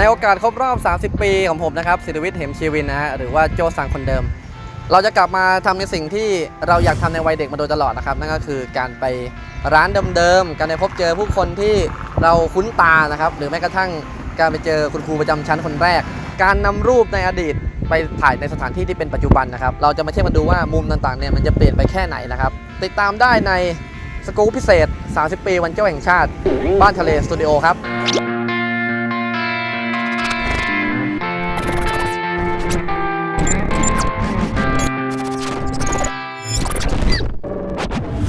ในโอกาสครบรอบ 30 ปีของผมนะครับสิทธิวิทย์เหมชีวินนะฮะหรือว่าโจสังคนเดิม เราจะกลับมาทำในสิ่งที่เราอยากทำในวัยเด็กมาโดยตลอดนะครับ นั่นก็คือการไปร้านเดิมๆการไปพบเจอผู้คนที่เราคุ้นตานะครับ หรือแม้กระทั่งการไปเจอคุณครูประจำชั้นคนแรก การนำรูปในอดีตไปถ่ายในสถานที่ที่เป็นปัจจุบันนะครับ เราจะมาเทียบกันดูว่ามุมต่างๆเนี่ยมันจะเปลี่ยนไปแค่ไหนนะครับ ติดตามได้ในสกู๊ปพิเศษ 30 ปีวันเจ้าแห่งชาติ บ้านทะเลสตูดิโอครับ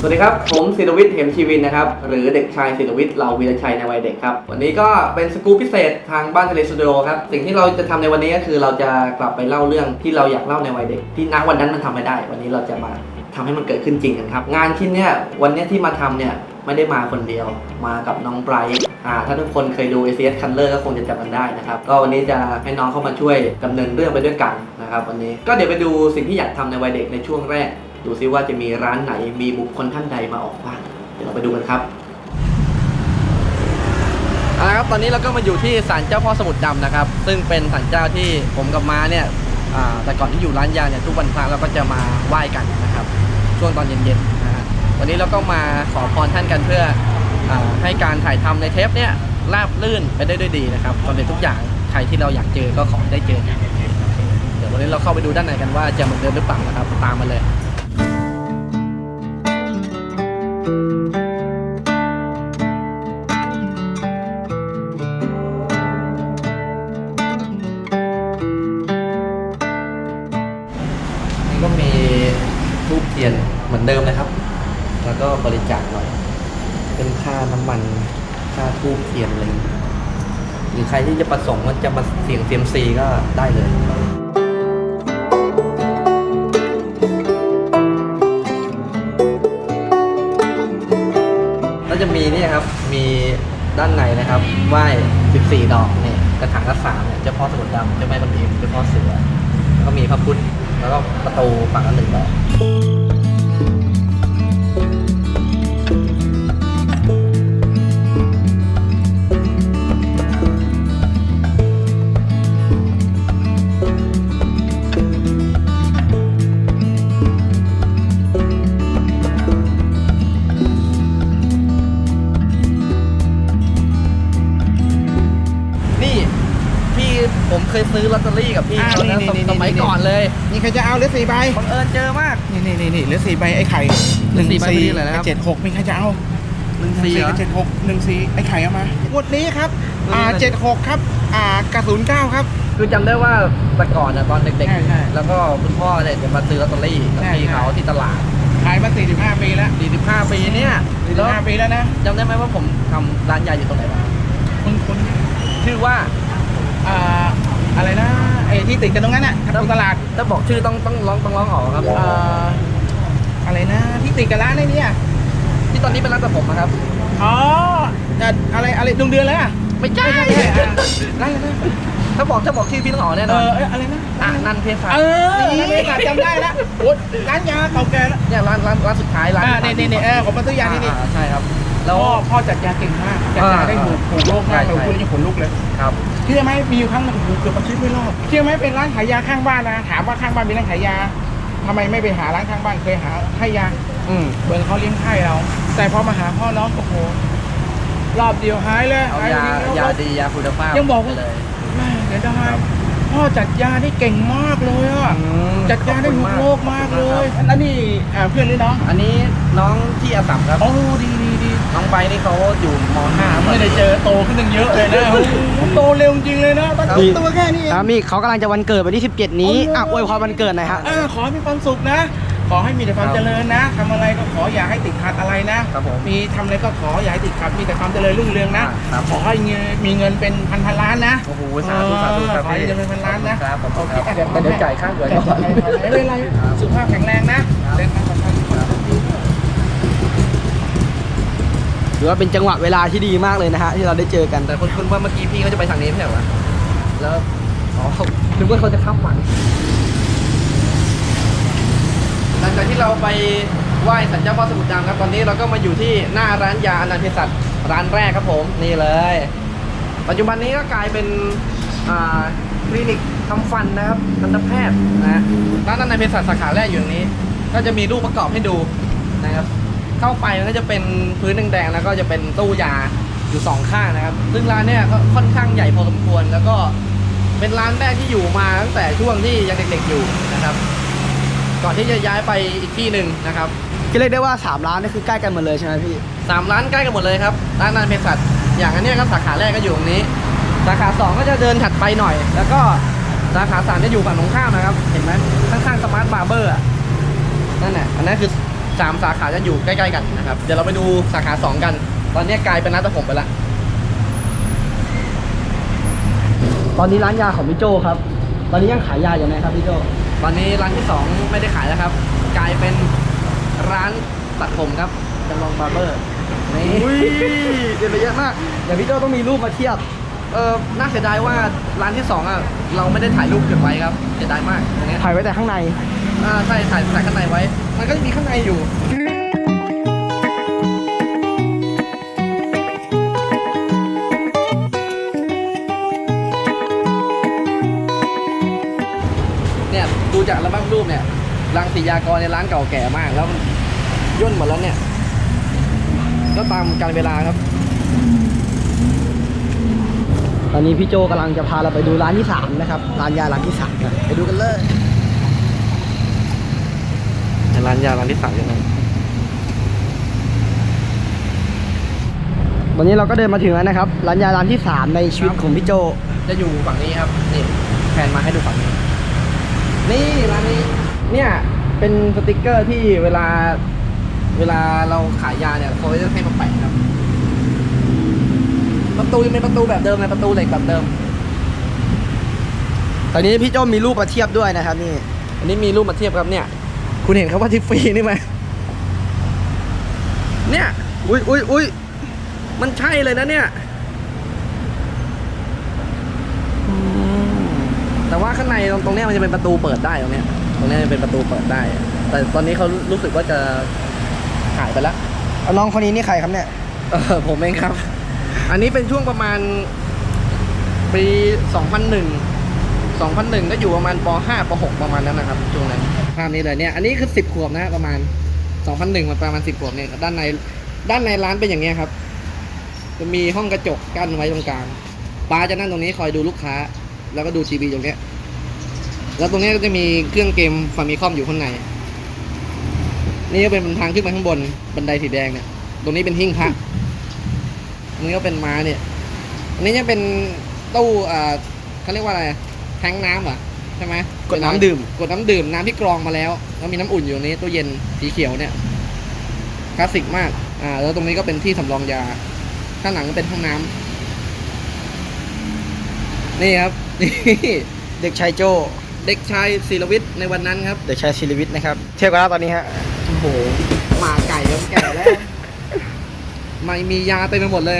สวัสดีครับ ผมศิลวิทย์เหมชีวินนะครับ หรือเด็กชายศิลวิทย์เราวีรชัยในวัยเด็กครับ วันนี้ก็เป็นสกู๊ปพิเศษทางบ้านทะเลสตูดิโอครับ สิ่งที่เราจะทำในวันนี้ก็คือเราจะกลับไปเล่าเรื่องที่เราอยากเล่าในวัยเด็ก ที่ณวันนั้นมันทำไม่ได้ วันนี้เราจะมาทำให้มันเกิดขึ้นจริงกันครับ งานชิ้นเนี้ยวันนี้ที่มาทำเนี่ยไม่ได้มาคนเดียว มากับน้องไบรท์อ่าถ้าทุกคนเคยดู ACS Color ก็คงจะจำกันได้นะครับ ก็วันนี้จะให้น้องเข้ามาช่วยดำเนินเรื่องไปด้วยกันนะครับวันนี้ก็เดี๋ยวไปดูสิ่งที่อยากทำในวัยเด็กในช่วงแรก ดูซิว่าจะมีร้านไหนมีบุคคลท่านใดมาออกบ้างเดี๋ยวเราไปดูกันครับเอาละครับตอนนี้เราก็มาอยู่ที่ศาลเจ้าพ่อสมุทรดำนะครับ ซึ่งเป็นศาลเจ้าที่ผมกับม้าเนี่ยอ่าแต่ก่อนที่อยู่ร้านยาเนี่ยทุกวันพระเราก็จะมาไหว้กันนะครับ ช่วงตอนเย็นๆนะฮะวันนี้เราก็มาขอพรท่านกันเพื่ออาให้การถ่ายทำในเทปเนี่ยราบลื่นไปได้ด้วยดีนะครับสำเร็จทุกอย่างใครที่เราอยากเจอก็ขอให้ได้เจอ เดี๋ยววันนี้เราเข้าไปดูด้านในกันว่าจะเหมือนเดิมหรือเปล่านะครับ ตามมาเลย ก็มีทูบเทียนเหมือนเดิมนะครับ แล้วก็บริจาคหน่อย เป็นค่าน้ำมัน ค่าทูบเทียนอะไรอย่างเงี้ยหรือใครที่จะประสงค์ว่าจะมาเสี่ยงเซียมซีก็ได้เลย จะมีนี่ครับ มีด้านในนะครับไหว้14 ดอกเนี่ยกระถางละสามเนี่ยเจ้าพ่อสมุดดำเจ้าแม่กวนอิมเจ้าพ่อเสือแล้วก็มีพระพุทธแล้วก็ประตูฝั่งละหนึ่งดอก ซื้อลอตเตอรี่กับพี่อ่าเขานะนี่สมนี่ สมัยนี่ก่อนเลยนี่ใครจะเอาเหลือสี่ใบบังเอิญเจอมาก นี่นี่นี่นี่เหลือสี่ใบไอ้ไข่เหลือสี่ใบพอดีเลยนะครับเจ็ดหกมีใครจะเอาหนึ่งสี่เหรอเจ็ดหกหนึ่งสี่ไอ้ไข่เอามางวดนี้ครับอ่าเออเจ็ดหกครับอ่ากระสุนเก้าครับ คือจำได้ว่าแต่ก่อนนะตอนเด็กใช่ใช่ๆ แล้วก็คุณพ่อเนี่ยจะมาซื้อลอตเตอรี่กับใช่พี่ใช่ เขาที่ตลาด ขายมาสี่สิบห้าปีแล้ว45 ปีเนี่ยสี่สิแล้บวห้าปีแล้วนะจำได้ไหมว่าผมทำร้านยาอยู่ตรงไหนบ้างคุณคุณชื่อว่าอ่า อะไรนะไอ้ที่ติดกันตรงนั้นน่ะตรงตลาดถ้าบอกชื่อต้องต้องร้องต้องร้องออกครับอ่าอะไรนะที่ติดกับร้านไอ้เนี่ยที่ตอนนี้เป็นร้านตัดผมนะครับ อ๋ออะอะไรอะไรดวงเดือนแล้วอะไม่ใช่ไม่ใช่อะร้านอะไรนะถ้าบอกถ้าบอกชื่อพี่ต้องออกแน่เอนอนอเอ้ยอะไรนะอะนันเพศสัตเอว์อร้านนี้ขาดจำได้แล้วโอ้ยร้านยาเก่าแก่แล้วเนี่ยร้านร้านร้านสุดท้ายร้านอ่านี่นี่นี่เออผมมาซื้อยาที่นี่อ่าใช่ครับ แล้ว พ่อพ่อจัดยาเก่งมากจัดยาได้ถูกถูกโรคมากใช่เราใช่พูดแล้วยังขนลุกเลย ครับเชื่อไหมมีอยู่ครั้งหนึงโอ้โหเกือบประชิดไม่รอดเชื่อไหมเป็นร้านขายยาข้างบ้านนะถามว่าข้างบ้านมีร้านขายยาทำไมไม่ไปหาร้านข้างบ้านเคยหาให้ยา อืมเบิร์นเขาเลี้ยงไข้เรา แต่พอมาหาพ่อน้องโอ้โหรอบเดียวหายเลยเอาหายยาจริงๆยาแล้วดียาคุณภาพยังบอกว่า ไปเลยแม่เดี๋ยวได้พ่อจัดยาได้เก่งมากเลยอะอืมจัดยาได้ถูกโรคมากเลยขอบคุณมากครับแล้วนี่อ่าเพื่อนหรือน้องอันนี้น้องที่อาสัมครับ โอ้ดีดีดี น้องไปนี่เขาอยู่ม .5 ไม่ได้เจอโตขึ้นตั้งเยอะเลยนะโอ้โหโตเร็วจริงเลยนะตอนครับตัวแค่นี้เองครับนี่เขากำลังจะวันเกิดวันที่ 17 นี้อ๋ออ่อะอวยพรวันเกิดหน่อยฮะอ่าขอให้มีความสุขนะ ขอให้มีแต่ความครับเจริญนะทำอะไรก็ขออย่าให้ติดขัดอะไรนะครับผม มีทำอะไรก็ขออย่าให้ติดขัดมีแต่ความเจริญรุ่งเรืองนะ ครับขอให้เงินมีเงินเป็นพันพันล้านนะโอ้โหสาธุสาธุครับขอให้เงินเป็นพันล้านนะครับขอบคุณโอเคครับอะเดี๋ยวเดี๋ยวจ่ายค่าเกินจ่ายค่าเกินไม่เป็นไรสุขภาพแข็งแรงนะเดินทางปลอดภัย ถือว่าเป็นจังหวะเวลาที่ดีมากเลยนะฮะที่เราได้เจอกันแต่คุณคุณว่าเมื่อกี้พี่เขาจะไปทางนี้ไม่ใช่เหรอวะแล้วอ๋อนึกว่าเขาจะข้ามฝั่งหลังจากที่เราไปไหว้สันเจ้าพ่อสมุทรดำครับตอนนี้เราก็มาอยู่ที่หน้าร้านยาอนันต์เภสัชร้านแรกครับผมนี่เลย ปัจจุบันนี้ก็กลายเป็นคลินิกทำฟันนะครับทันตแพทย์นะร้านนันในเภสัชสาขาแรกอยู่ตรงนี้ ก็จะมีรูปประกอบให้ดูนะครับ เข้าไปมันก็จะเป็นพื้นแดงๆแล้วก็จะเป็นตู้ยาอยู่สองข้างนะครับ ซึ่งร้านเนี่ยก็ค่อนข้างใหญ่พอสมควร แล้วก็เป็นร้านแรกที่อยู่มาตั้งแต่ช่วงที่ยังเด็กๆอยู่นะครับ ก่อนที่จะย้ายไปอีกที่หนึ่งนะครับก็เรียกได้ว่า 3 ร้านนี่คือใกล้กันหมดเลยใช่ไหมพี่สามร้านใกล้กันหมดเลยครับร้านนันเภสัชอย่างอันเนี้ยครับสาขาแรกก็อยู่ตรงนี้ สาขาสองก็จะเดินถัดไปหน่อย แล้วก็สาขาสามจะอยู่ฝั่งตรงข้ามนะครับ เห็นไหมข้างๆสมาร์ทบาร์เบอร์นั่นแหละอันนั้นคือ สามสาขาจะอยู่ใกล้ๆกันนะครับ เดี๋ยวเราไปดูสาขาสองกัน ตอนนี้กลายเป็นนัดตะผมไปละ ตอนนี้ร้านยาของพี่โจครับ ตอนนี้ยังขายยาอยู่ไหมครับพี่โจ ตอนนี้ร้านที่สองไม่ได้ขายแล้วครับ กลายเป็นร้านตัดผมครับจำลองบาร์เบอร์ นี่อุ้ยเดี๋ยวไปเยอะมาก เดี๋ยวพี่โจต้องมีรูปมาเทียบ เออน่าเสียดายว่าร้านที่สองอะเราไม่ได้ถ่ายรูปเก็บไว้ครับ เสียดายมากตรงเนี้ยถ่ายไว้แต่ข้างใน อ่าใช่ถ่ายถ่ายข้างในไว้ มันก็จะมีข้างในอยู่ เนี่ยดูจากอัลบั้มรูปเนี่ยรังสียากรในร้านเก่าแก่มากแล้วมันย่นหมดแล้วเนี่ย ก็ตามการเวลาครับ ตอนนี้พี่โจกำลังจะพาเราไปดูร้านที่3นะครับ ร้านยาร้านที่3นไปดูกันเลย ร้านยาร้านที่สามยังไงวันนี้เราก็เดินมาถึงแล้วนะครับ ร้านยาร้านที่3ในชีวิตของพี่โจ จะอยู่ฝั่งนี้ครับนี่แผนมาให้ดูฝั่งนี้ นี่ร้านนี้เนี่ยเป็นสติกเกอร์ที่เวลาเวลาเราขายยาเนี่ยเขาจะให้มาแปะครับ ประตูยังเป็นประตูแบบเดิมเลยประตูเหล็กแบบเดิม ตอนนี้พี่โจมีรูปมาเทียบด้วยนะครับ นี่อันนี้มีรูปมาเทียบครับเนี่ย คุณเห็นครับว่าทิฟฟรีนี่ไหมเนี่ย อุ้ยอุ้ยอุ้ยมันใช่เลยนะเนี่ย แต่ว่าข้างในตรงตรงเนี้ยมันจะเป็นประตูเปิดได้ตรงเนี้ย ตรงเนี้ยจะเป็นประตูเปิดได้ แต่ตอนนี้เขารู้สึกว่าจะหายไปแล้วเอาน้องคนนี้นี่ใครครับเนี่ย เออผมเองครับ อันนี้เป็นช่วงประมาณปี 2001 2001 ก็อยู่ประมาณป .5 ป .6 ประมาณนั้นนะครับช่วงนั้น ภาพนี้เลยเนี่ยอันนี้คือ10ขวบนะประมาณ2001มันประมาณ10ขวบเนี่ยด้านในด้านในร้านเป็นอย่างเงี้ยครับ จะมีห้องกระจกกั้นไว้ตรงกลางป้าจะนั่งตรงนี้คอยดูลูกค้า แล้วก็ดูทีวีตรงเนี้ยแล้วตรงนี้ก็จะมีเครื่องเกมฟามิคอมอยู่ข้างใน นี่ก็เป็นทางขึ้นมาข้างบนบันไดสีแดงเนี่ย ตรงนี้เป็นหิ้งพระตรงนี้ก็เป็นม้าเนี่ยอันนี้ยังเป็นตู้อ่าเขาเรียกว่าอะไรแทงน้ำเหรอ ใช่ไหมกดน้ำดื่ม กดน้ำดื่มน้ำที่กรองมาแล้วแล้วมีน้ำอุ่นอยู่ตรงนี้ตู้เย็นสีเขียวเนี่ยคลาสสิกมากอ่าแล้วตรงนี้ก็เป็นที่สำรองยาข้างหลังก็เป็นห้องน้ำนี่ครับ นี่เด็กชายโจเด็กชายศิรวิทย์ในวันนั้นครับ เด็กชายศิริวิทย์นะครับ เทียบกันแล้วตอนนี้ฮะโอ้โหหมาไก่ครับแก่แล้ว ไม่มียาเต็มไปหมดเลย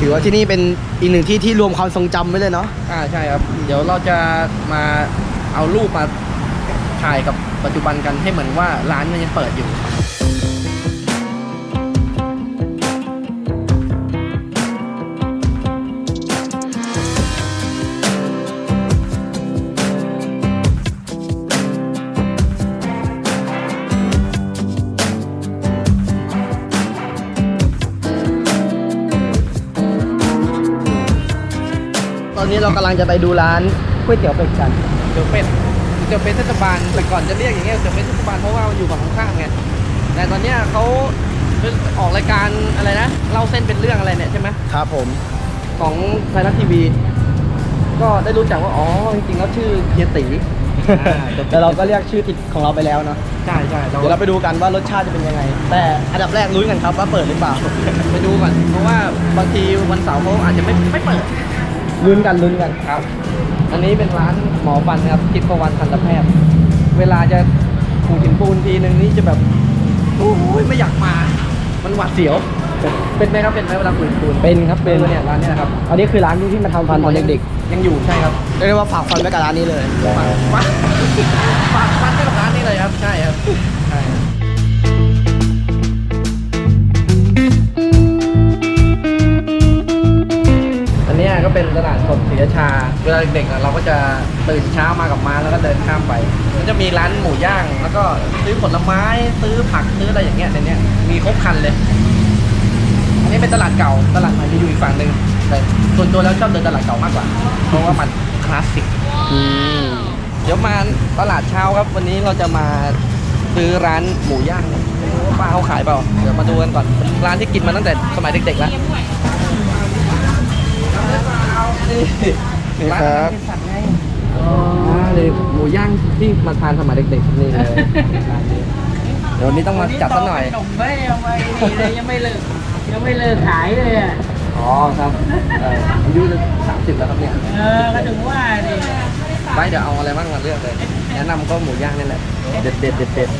ถือว่าที่นี่เป็นอีกหนึ่งที่ที่รวมความทรงจำไว้เลยเนาะอ่าใช่ครับ เดี๋ยวเราจะมาเอารูปมาถ่ายกับปัจจุบันกันให้เหมือนว่าร้านมันยังเปิดอยู่ นนี้เรากำลังจะไปดูร้านก๋วยเตี๋ยวเป็ดกันเดี๋ยวเป็ดเดี๋ยวเป็ดเทศบาลแต่ก่อนจะเรียกอย่างเงี้ยเดี๋ยวเป็ดเทศบาลเพราะว่ามันอยู่ฝั่งตรงข้ามไงแต่ตอนเนี้ยเขาออกรายการอะไรนะเล่าเส้นเป็นเรื่องอะไรเนี่ยใช่ไหมครับผมของไทยรัฐทีวี ก็ได้รู้จักว่าอ๋อจริงๆแล้วชื่อเฮียตีอ่าแต่เราก็เรียกชื่อติดของเราไปแล้วเนาะใช่ใช่เราเดี๋ยวเราไปดูกันว่ารสชาติจะเป็นยังไง แต่อันดับแรกลุ้นกันครับว่าเปิดหรือเปล่า ไปดูก่อนเพราะว่าบางทีวันเสาร์เขาอาจจะไม่ไม่เปิด ลุ้นกันลุ้นกันครับ อันนี้เป็นร้านหมอฟันครับจิตประวันทันตแพทย์ เวลาจะปูหินปูนทีนึงนี่จะแบบโอ้ยไม่อยากมา มันหวาดเสียว เป็นไหมครับเป็นไหมเวลาปูหินปูนเป็นครับเป็นออเนี่ยร้านเนี้ยครับอันนี้คือร้านที่มาทำฟันตอนเด็กยังอยู่ใช่ครับๆเรียกได้ว่าฝากฟันไว้กับร้านนี้เลยฝากฝากฝากฟันให้กับร้านนี้เลยครับใช่ครับ เนี้ยก็เป็นตลาดสดศรีราชา เวลาเด็กๆอะเราก็จะตื่นเช้ามากับม้าแล้วก็เดินข้ามไป มันจะมีร้านหมูย่าง แล้วก็ซื้อผลไม้ซื้อผักซื้ออะไรอย่างเงี้ยในเนี้ยมีครบครันเลย อันนี้เป็นตลาดเก่าตลาดใหม่จะอยู่อีกฝั่งหนึ่งแต่ส่วนตัวแล้วชอบเดินตลาดเก่ามากกว่า เพราะว่ามันคลาสสิกอืมเดี๋ยวมาตลาดเช้าครับ วันนี้เราจะมาซื้อร้านหมูย่างไม่รู้ว่าป้าเขาขายเปล่าเดี๋ยวมาดูกันก่อนเป็นร้านที่กินมาตั้งแต่สมัยเด็กๆแล้ว นี่นี่ครับอ๋อนี่หมูย่างที่มาทานสมัยเด็กๆนี่เลยร้านนี้เดี๋ยววันนี้ต้องมาจัดสักหน่อย ขนมไม่เอาไปดีเลยยังไม่เลิกยังไม่เลิกขายเลยอะอ๋อครับเอ่ออายุสามสิบแล้วครับเนี่ยเออก็ถึงว่าดิไปเดี๋ยวเอาอะไรบ้างมาเลือกเลย แนะนำก็หมูย่างนี่แหละ เด็ดเด็ดเด็ดเด็ด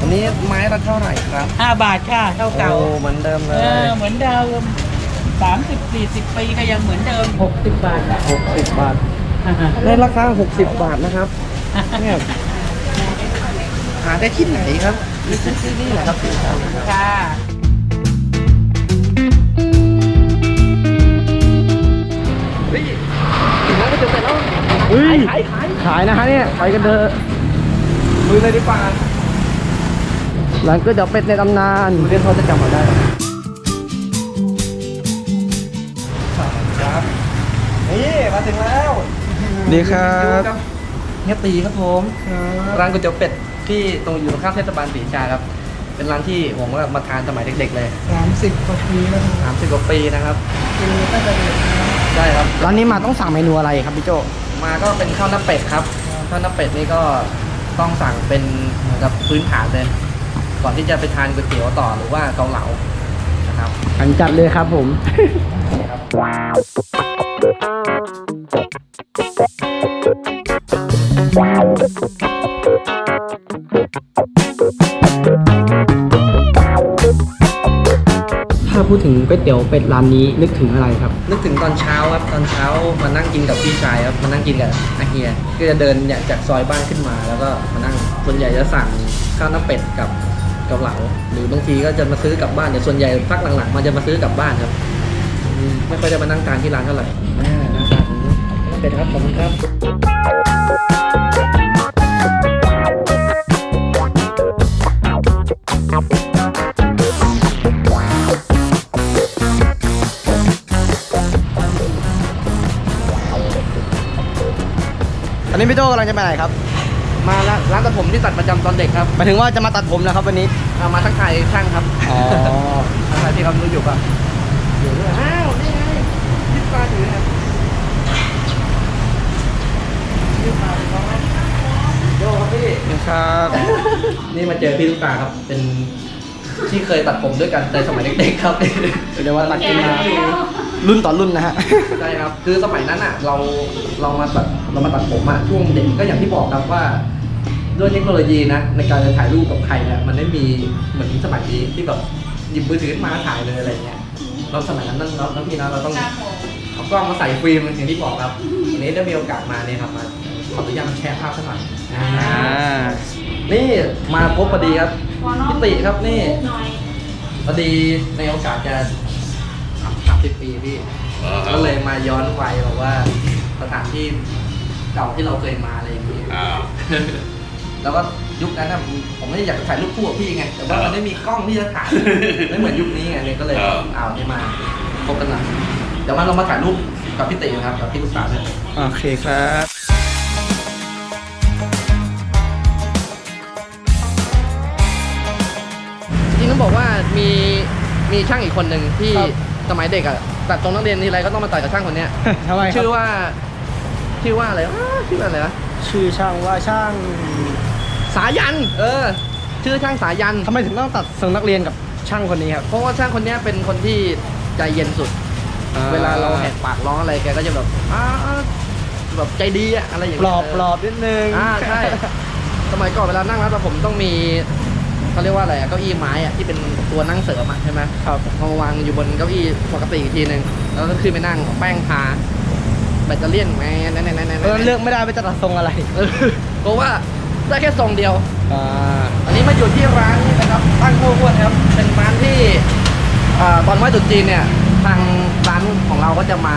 อันนี้ไม้ละเท่าไหร่ครับห้าบาทค่ะเท่าเก่าโอ้เหมือนเดิมเลเอย อเหมือนเดิม สามสิบสี่สิบปีก็ยังเหมือนเดิมหกสิบบาทอะหกสิบบาท ในราคาหกสิบบาทนะครับเนี่ยหาได้ที่ไหนครับนี่ที่นี่แหละครับที่ร้านนะครับค่ะเฮ้ยถึงแล้วก็จะเสร็จแล้วเฮ้ยขายขายขายนะฮะเนี่ยไปกันเถอะมือเลยดีกว่าร้านก๋วยเตี๋ยวเป็ดในตำนานดูเรียกเขาจะจำเราได้ ดีครับ เฮียตีครับผม ร้านก๋วยเตี๋ยวเป็ดที่ตรงอยู่ตรงข้ามเทศบาลศรีราชาครับ เป็นร้านที่ผมก็มาทานสมัยเด็ก ๆ เลยสามสิบกว่าปีแล้วสามสิบกว่าปีนะครับกินตั้งแต่เด็กนะใช่ครับ ร้านนี้มาต้องสั่งเมนูอะไรครับพี่โจมาก็เป็นข้าวหน้าเป็ดครับ ข้าวหน้าเป็ดนี่ก็ต้องสั่งเป็นเหมือนกับพื้นฐานเลย ก่อนที่จะไปทานก๋วยเตี๋ยวต่อหรือว่าเกาเหลานะครับ อันจัดเลยครับผมนี่ครับ ถ้าพูดถึงก๋วยเตี๋ยวเป็ดร้านนี้นึกถึงอะไรครับ นึกถึงตอนเช้าครับตอนเช้ามานั่งกินกับพี่ชายครับมานั่งกินกับอาเฮียก็จะเดินเนี่ยจากซอยบ้านขึ้นมา แล้วก็มานั่งส่วนใหญ่จะสั่งข้าวหน้าเป็ดกับเกาเหลาหรือบางทีก็จะมาซื้อกลับบ้านแต่ส่วนใหญ่พักหลังๆ มันจะมาซื้อกลับบ้านครับ ไม่ค่อยได้มานั่งทานที่ร้านเท่าไหร่ ข้าวหน้าเป็ดครับ ขอบคุณครับอันนี้พี่โจกำลังจะไปไหนครับ มาละร้านตัดผมที่ตัดประจำตอนเด็กครับหมายถึงว่าจะมาตัดผมนะครับวันนี้เอามาทักทายช่างครับ อ๋อทักทายที่เขารู้อยู่ป่ะอยู่ด้วยอ้าวนี่ไงยิบปลาอยู่นะครับยิบปลาอยู่ครับโยครับพี่ ครับ นี่มาเจอพี่ลูกตาครับ เป็นที่เคยตัดผมด้วยกันในสมัยเด็กๆครับเดี๋ยวว่าตัดกันมารุ่นต่อรุ่นนะฮะ ใช่ครับ คือสมัยนั้นอะ เราเรามาตัดเรามาตัดผมอะช่วงเด็กก็อย่างที่บอกครับว่าด้วยเทคโนโลยีนะในการจะถ่ายรูปกับใครเนี่ยมันไม่มีเหมือนสมัยนี้ที่แบบหยิบมือถือขึ้นมาถ่ายเลยอะไรเงี้ยเราสมัยนั้นนั่นเราต้องพี่นะเราต้องเอากล้องมาใส่ฟิล์มอย่างที่บอกครับวันนี้ได้มีโอกาสมาเนี่ยครับมาขออนุญาตแชร์ภาพสักหน่อยอ่า นี่มาพบพอดีครับพิติครับนี่พอดีในโอกาสจะสามสิบปีพี่ก็เลยมาย้อนวัยแบบว่าสถานที่เก่าที่เราเคยมาอะไรอย่างนี้แล้วก็ยุคนั้นนะผมไม่ได้อยากจะถ่ายรูปคู่กับพี่ไง แต่ว่ามันไม่มีกล้องที่จะถ่ายไม่เหมือนยุคนี้ไงเลยก็เลยเอาที่มาพบกันหน่อยเดี๋ยวมาเรามาถ่ายรูปกับพี่ตินะครับกับพี่ลูกสาวเนี่ยโอเคครับ จริงต้องบอกว่ามีมีช่างอีกคนหนึ่งที่ครับ สมัยเด็กอะตัดตรงนักเรียนทีไรก็ต้องมาตัดกับช่างคนเนี้ย ทำไมครัชื่บอว่า ชื่อว่าอะไรวะชื่อว่าอะไรวะชื่อช่างว่าช่างสายัน เออ ชื่อช่างสายัน ทำไมถึงต้องตัดทรงนักเรียนกับช่างคนนี้ครับ เพราะว่าช่างคนเนี้ยเป็นคนที่ใจเย็นสุดเวลาเราแหกปากร้องอะไรแกก็จะแบบอ้าแบบใจดีอะอะไรอย่างปลเงี้ยอบปลอบนิดนึง อ่าใช่ สมัยก่อนเวลานั่งร้านตัดผมต้องมี เขาเรียกว่าอะไรอะเก้าอี้ไม้อะที่เป็นตัวนั่งเสริมอะใช่ไหมครับมาวางอยู่บนเก้าอี้ปกติอีกทีหนึ่งแล้วก็ขึ้นไปนั่งแป้งทาแบตเตอรี่ยนแม่แน่แน่แน่แน่เพราะฉะนั้นเลือกไม่ได้ว่าจะตัดทรงอะไรเออเพราะว่าได้แค่ทรงเดียว อ่าอันนี้มาอยู่ที่ร้านนี้นะครับตั้งโคตรครับ เป็นร้านที่อ่าตอนไหว้ตรุษจีนเนี่ย ทางร้านของเราก็จะมา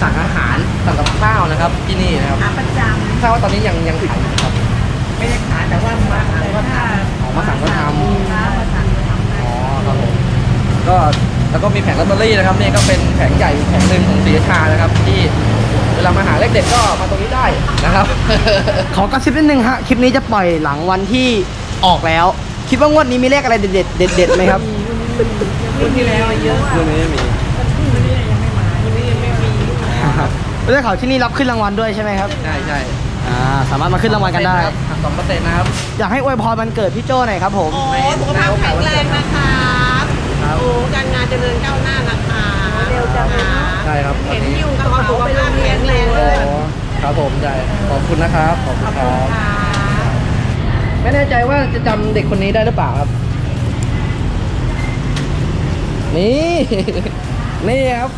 สั่งอาหารสั่งกับข้าวนะครับที่นี่นะครับขาประจทราบว่าตอนนี้ยังยังขายอยู่ครับำ ไม่ได้ขายแต่ว่ามาขายก็ทออกมาสั่งก็ทำำค้ามาสั่งก็ทำได้อ๋อครับผมก็แล้วก็มีแผงลอตเตอรี่นะครับนี่ก็เป็นแผงใหญ่แผงหนึ่งของศรีราชานะครับ ที่เวลามาหาเลขเด็ดก็มาตรงนี้ได้นะครับ ขอกระซิบนิดนึงฮะคลิปนี้จะปล่อยหลังวันที่ออกแล้ว คิดว่างวดนี้มีเลขอะไรเด็ดๆเด็ดๆไหมครับรุ่นที่แล้วเยอะเรื่องนี้ไม่มีรุ่นนี้ยังไม่มารุ่นนี้ยังไม่มีครับได้ข่าวที่นี่รับขึ้นรางวัลด้วยใช่ไหมครับ ใช่ใช่ อ่าสามารถมาขึ้นรางวัลกันได้ สองเปอร์เซ็นต์นะครับ อยากให้อวยพรวันเกิดพี่โจหน่อยครับผม โอ้สุขภาพแข็งแรงนะคะครับ โอ้การงานเจริญก้าวหน้านะคะเร็วจังเลยเนอะใช่ครับเห็นวันนี้อยู่กระเป๋าสุขภาพแข็งแรงเลอ๋ยอครับผมใช่ขอบคุณนะครับ ขอบคุณครับค่ะไม่แน่ใจว่าจะจำเด็กคนนี้ได้หรือเปล่าครับ นี่ นี่ครับ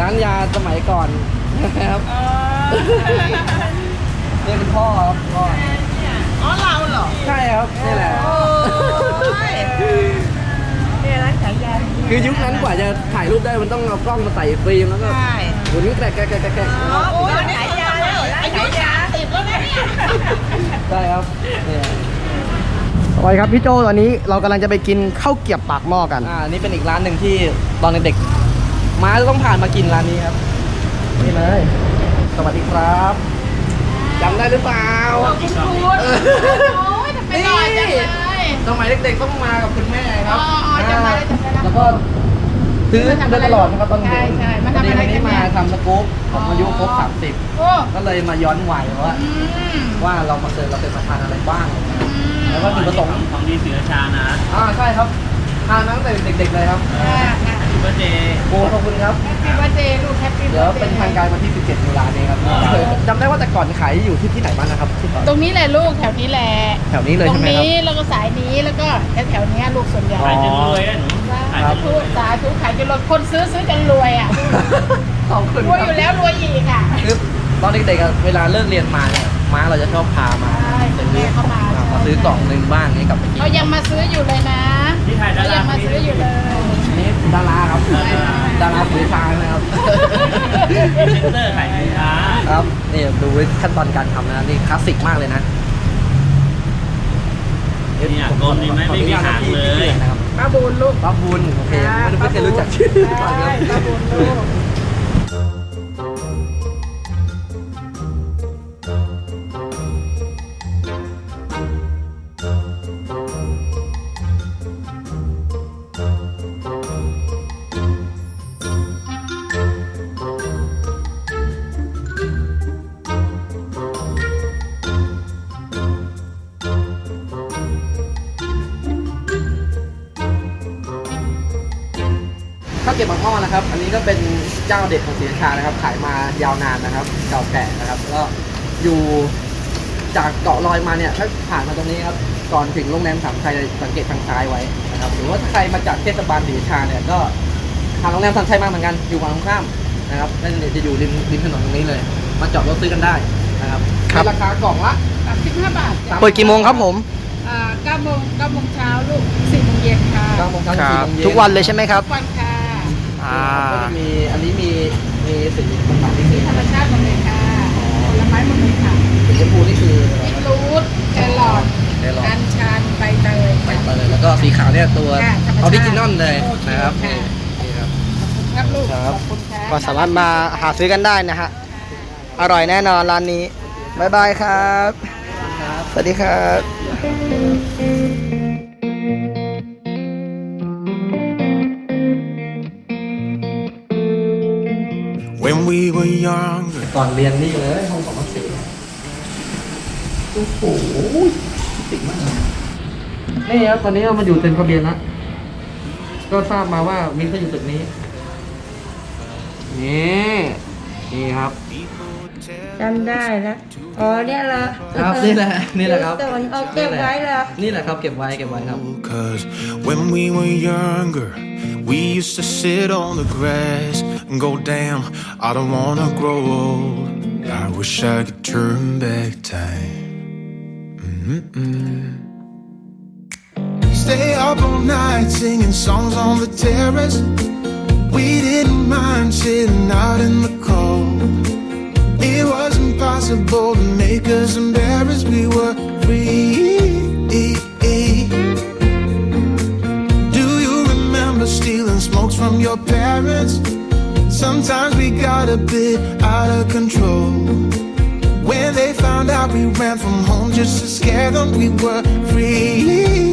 ร้านยาสมัยก่อนนะครับ นี่เป็นพ่อครับพ่ออ๋อเราเหรอใช่ครับนี่แหละโอ้ยเนี่ยร้านขายยาคือยุคนั้นกว่าจะถ่ายรูปได้มันต้องเอากล้องมาใส่ฟิล์มแล้วก็ใช่หมุนแกรกแกรกแกรกแกรกอ๋อโอ้ยขายยาแล้วอายุสามสิบแล้วนะเนี่ยใช่ครับเนี่ยสวัสดีครับพี่โจตอนนี้เรากำลังจะไปกินข้าวเกรียบปากหม้อกันอ่านี่เป็นอีกร้านหนึ่งที่ตอนเด็กๆมาจะต้องผ่านมากินร้านนี้ครับนี่เลยสวัสดีครับ จำได้หรือเปล่า คุณคุณโอ้ยทำไมหล่อจังเลย สมัยเด็กๆต้องมากับคุณแม่ครับอ๋ออ๋อจำได้จำได้แล้วแล้วก็ซื้อได้ตลอดนะครับตอนเด็กใช่ใช่มาทำอะไรวันนี้กันเนี่ยมาทำสกู๊ปของอายุครบโอ้30 ก็เลยมาย้อนวัยว่า อืมว่าเรามาเคยเราเคยมาทานอะไรบ้างแล้วก็จุดประสงค์ของดีเสือชานะอ่าใช่ครับทานมาตั้งแต่เด็กๆเลยครับค่ะค่ะ ซูเปอร์เจโอ้ขอบคุณครับ แฮปปี้วันเดย์ลูกแฮปปี้เดี๋ยวเป็นทางการวันที่ 17ตุลาเนี่ยครับจำได้ว่าแต่ก่อนขายอยู่ที่ที่ไหนบ้างนะครับที่ก่อนตรงนี้แหละลูกแถวนี้แหละ แถวนี้เลยตรใช่งไหมครับ นี้แล้วก็สายนี้แล้วก็แถวๆเนี้ยลูกส่วนใหญ่อ๋อขายจนรวยอะหนูขายสาจนรธุวยสาธุขายจนรวยคนซื้อซื้อจนรวยอะขอบคุณรวยอยู่แล้วรวยอีกอะ คือตอนเด็กๆอะเวลาเลิกเรียนมาเนี่ยม้าเราจะชอบพามาใช่ซื้อแม่เข้ามา มาซื้อกล่องหนึ่งบ้างนี่กลับไปกินเขายังมาซื้ออยู่เลยนะที่ถ่ายดาเขารายังมาซื้ออยู่เลยนี่ ดาราครับ ดาราสีชานะครับพรีเซนเตอร์ขายสินค้าครับนี่ดูขั้นตอนการทำนะนี่คลาสสิกมากเลยนะเนี่ยกลมนี่ไม่ไม่มีหางเลย นะครับป้าบูนลูกป้าบุญโอเคไม่ไม่เคยรู้จักชื่อก่อนครับ ป้าบูนลูก ข้าวเกรี๊ยวปากหม้อนะครับ อันนี้ก็เป็นเจ้าเด็ดของศรีราชานะครับ ขายมายาวนานนะครับ เก่าแก่นะครับแล้วก็อยู่จากเกาะลอยมาเนี่ยถ้าผ่านมาตรงนี้ครับก่อนถึงโรงแรมสามชัยสังเกตทางซ้ายไว้นะครับ หรือว่าถ้าใครมาจากเทศบาลศรีราชาเนี่ยก็ทางโรงแรมสามชัยมาเหมือนกันอยู่ฝั่งตรงข้ามนะครับนั่นเดี๋ยวจะอยู่ริมริมถนนตรงนี้เลย มาจอดรถซื้อกันได้นะครับครับในราคากล่องละสามสิบห้าบาทจ้ะเปิดกี่โมงครับผมอ่าเก้าโมงเก้าโมงเช้าลูกสี่โมงเย็นค่ะเก้าโมงเช้าถึงสี่โมงเย็น ทุกวันเลยใช่ไหมครับทุกวันค่ะ อ่า ก็จะมีอันนี้มีมีสีต่างๆที่สีธรรมชาติหมดเลยค่ะผลไม้หมดเลยค่ะสีชมพูนี่คือบิทรูทแครอทแครอทอัญชันใบเตยใบเตยแล้วก็สีขาวเนี่ยตัวค่ะธรรมชาติออริจินอลเลยนะครับค่ะ นี่ครับ ครับลูกครับขอบคุณค่ะก็สามารถมาหาซื้อกันได้นะฮะ อร่อยแน่นอนร้านนี้ บ๊ายบายครับ สวัสดีครับ we were younger, ก่อนเรียนนี่เลยห้องสองพันสี่โอ้โหติดมากนี่ครับตอนนี้เรามาอยู่เซ็นทะเบียนแล้วก็ทราบมาว่ามิ้นท์ก็อยู่ตึกนี้ นี่ นี่ครับ จำได้แล้วอ๋อเนี่ยเหรอครับนี่แหละนี่แหละครับแต่มันเอาเก็บไว้เหรอนี่แหละครับเก็บไว้เก็บไว้ครับ cause when we were younger, we used to sit on the grass and go damn, I don't wanna grow old. I wish I could turn back time. Mm-mm. Stay up all night singing songs on the terrace. We didn't mind sitting out in the cold. It was impossible to make us embarrassed. We were free. Do you remember stealing smokes from your parents? Sometimes we got a bit out of control. When they found out we ran from home just to scare them, we were free.